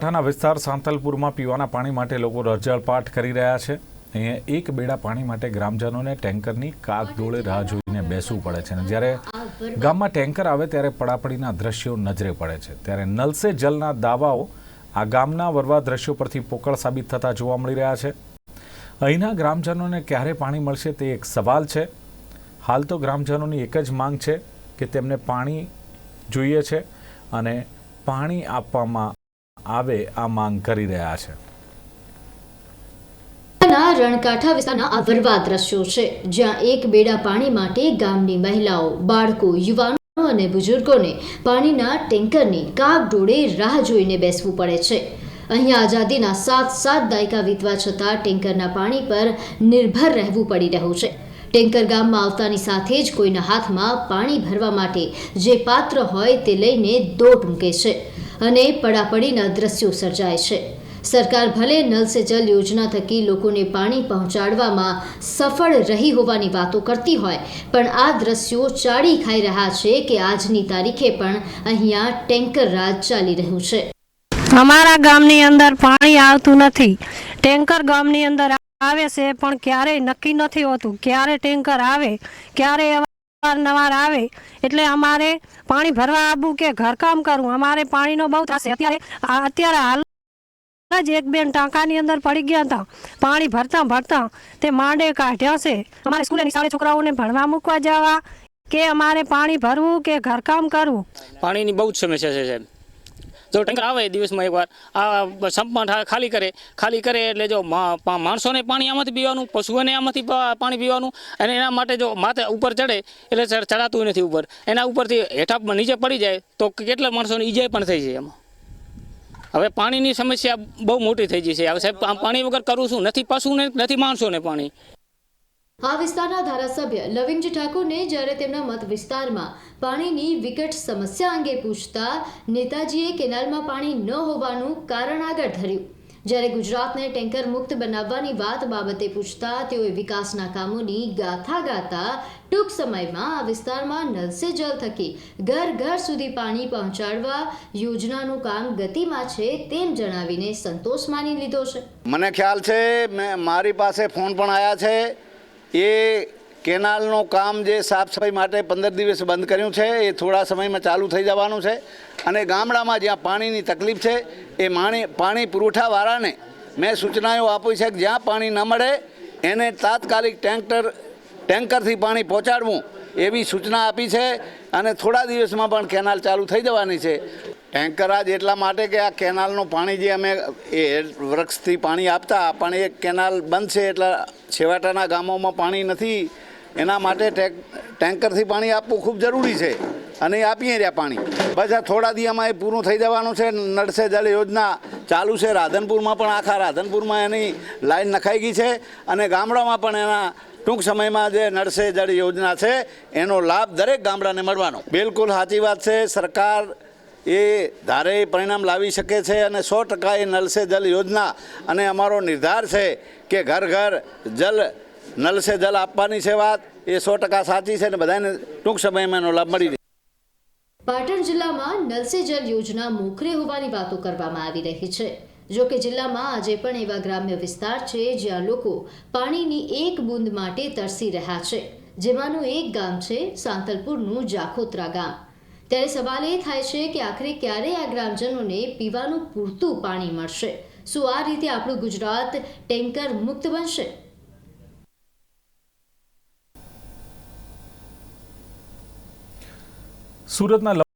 બનાસકાંઠાના વિસ્તાર સાંતલપુરમાં પીવાના પાણી માટે લોકો રજળપાટ કરી રહ્યા છે. અહીંયા એક બેડા પાણી માટે ગ્રામજનોને ટેન્કરની કાગડોળે રાહ જોઈને બેસવું પડે છે અને જ્યારે ગામમાં ટેન્કર આવે ત્યારે પડાપડીના દ્રશ્યો નજરે પડે છે. ત્યારે નલસે જલના દાવાઓ આ ગામના વરવા દ્રશ્યો પરથી પોકળ સાબિત થતા જોવા મળી રહ્યા છે. અહીંના ગ્રામજનોને ક્યારે પાણી મળશે તે એક સવાલ છે. હાલ તો ગ્રામજનોની એક જ માંગ છે કે તેમને પાણી જોઈએ છે અને પાણી આપવામાં આવે આ માંગ કરી રહ્યા છે. રણકાંઠા વિસ્તારના આ દ્રશ્યો છે, જ્યાં એક બેડા પાણી માટે ગામની મહિલાઓ, બાળકો, યુવાનો અને બુઝુર્ગોને પાણીના ટેન્કરની કાગડોળે રાહ જોઈને બેસવું પડે છે. અહીંયા આઝાદીના સાત સાત દાયકા વીતવા છતાં ટેન્કરના પાણી પર નિર્ભર રહેવું પડી રહ્યું છે. ટેન્કર ગામમાં આવતાની સાથે જ કોઈના હાથમાં પાણી ભરવા માટે જે પાત્ર હોય તે લઈને દોટ મૂકે છે. અને પડાપડીના દ્રશ્યો સર્જાય છે. સરકાર ભલે નલ સે જલ યોજના થકી લોકોને પાણી પહોંચાડવામાં સફળ રહી હોવાની વાતો કરતી હોય, પણ આ દ્રશ્યો ચાડી ખાઈ રહ્યા છે કે આજની તારીખે પણ અહીંયા ટેન્કર રાજ ચાલી રહ્યું છે. અમારા ગામની અંદર પાણી આવતું નથી. ટેન્કર ગામની અંદર આવે છે, પણ ક્યારેય નક્કી નથી હોતું. ક્યારે ટેન્કર આવે, ક્યારે અવારનવાર આવે, એટલે અમારે પાણી ભરવા આવવું કે ઘરકામ કરવું. અમારે પાણીનો બહુ થશે અત્યારે અત્યારે હાલ જ એક બેન ટાંકાની અંદર પડી ગયા હતા. પાણી ભરતા ભરતા તે માંડે કાઢ્યા છે. અમારે સ્કૂલે નિશાળે છોકરાઓને ભણવા મૂકવા જવા કે અમારે પાણી ભરવું કે ઘરકામ કરવું? પાણીની બહુ જ સમસ્યા છે સાહેબ. જો ટેન્કર આવે દિવસમાં એકવાર, આ સંપમાં ખાલી કરે ખાલી કરે એટલે જો માણસોને પાણી આમાંથી પીવાનું, પશુઓને આમાંથી પાણી પીવાનું, અને એના માટે જો માથે ઉપર ચડે, એટલે ચડ- ચડાતું નથી ઉપર. એના ઉપરથી હેઠા નીચે પડી જાય, તો કેટલા માણસોને ઈજા પણ થઈ જાય એમાં. હવે પાણીની સમસ્યા બહુ મોટી થઈ ગઈ છે. હવે સાહેબ પાણી વગર કરું છું, નથી પશુને, નથી માણસોને પાણી. આ વિસ્તારના ધારાસભ્ય લવિંગજી ઠાકોરને જ્યારે તેમના મત વિસ્તારમાં પાણીની વિકટ સમસ્યા અંગે પૂછતા નેતાજીએ કેનાલમાં પાણી ન હોવાનું કારણ આગળ ધર્યું. જ્યારે ગુજરાતને ટેન્કર મુક્ત બનાવવાની વાત બાબતે પૂછતા તેઓએ વિકાસના કામોની ગાથા ગાતા ટૂંક સમયમાં આ વિસ્તારમાં નલ સે થકી ઘર ઘર સુધી પાણી પહોંચાડવા યોજનાનું કામ ગતિમાં છે તેમ જણાવીને સંતોષ માની લીધો છે. મને ખ્યાલ છે, મેં મારી પાસે ફોન પણ આવ્યા છે. એ કેનાલનું કામ જે સાફ સફાઈ માટે પંદર દિવસ બંધ કર્યું છે, એ થોડા સમયમાં ચાલુ થઈ જવાનું છે. અને ગામડામાં જ્યાં પાણીની તકલીફ છે, એ માણી, પાણી પુરવઠાવાળાને મેં સૂચનાઓ આપી છે કે જ્યાં પાણી ન મળે, એને તાત્કાલિક ટેન્કર, ટેન્કરથી પાણી પહોંચાડવું એવી સૂચના આપી છે. અને થોડા દિવસમાં પણ કેનાલ ચાલુ થઈ જવાની છે. ટેન્કર આજ એટલા માટે કે આ કેનાલનું પાણી જે અમે એ વૃક્ષથી પાણી આપતા, પણ એ કેનાલ બંધ છે એટલે છેવાટાના ગામોમાં પાણી નથી. એના માટે ટેન્કરથી પાણી આપવું ખૂબ જરૂરી છે અને આપીએ રહ્યા પાણી. બસ આ થોડા દિવસમાં એ પૂરું થઈ જવાનું છે. નળસે જળ યોજના ચાલુ છે. રાધનપુરમાં પણ આખા રાધનપુરમાં એની લાઈન નખાઈ ગઈ છે અને ગામડામાં પણ એના ટૂંક સમયમાં જે નળસે જળ યોજના છે, એનો લાભ દરેક ગામડાને મળવાનો. બિલકુલ સાચી વાત છે. સરકાર એ ધારે પરિણામ લાવી શકે છે અને સો ટકા એ નલ સે જલ યોજના અને અમારો નિર્ધાર છે કે ઘર ઘર જલ નલ સે જલ આપવાની છે વાત. એ સો ટકા સાચી છે અને બધાને ટૂંક સમયમાં એનો લાભ મળી પાટણ જિલ્લામાં નલ સે જલ યોજના મોખરે હોવાની વાતો કરવામાં આવી રહી છે. જો કે જિલ્લામાં આજે પણ એવા ગ્રામ્ય વિસ્તાર છે જ્યાં લોકો પાણીની એક બૂંદ માટે તરસી રહ્યા છે. જેમાંનું એક ગામ છે સાંતલપુરનું જાખોત્રા ગામ. ત્યારે સવાલ એ થાય છે કે આખરે ક્યારે આ ગ્રામજનોને પીવાનું પૂરતું પાણી મળશે? શું આ રીતે આપણું ગુજરાત ટેન્કર મુક્ત બનશે? સુરતના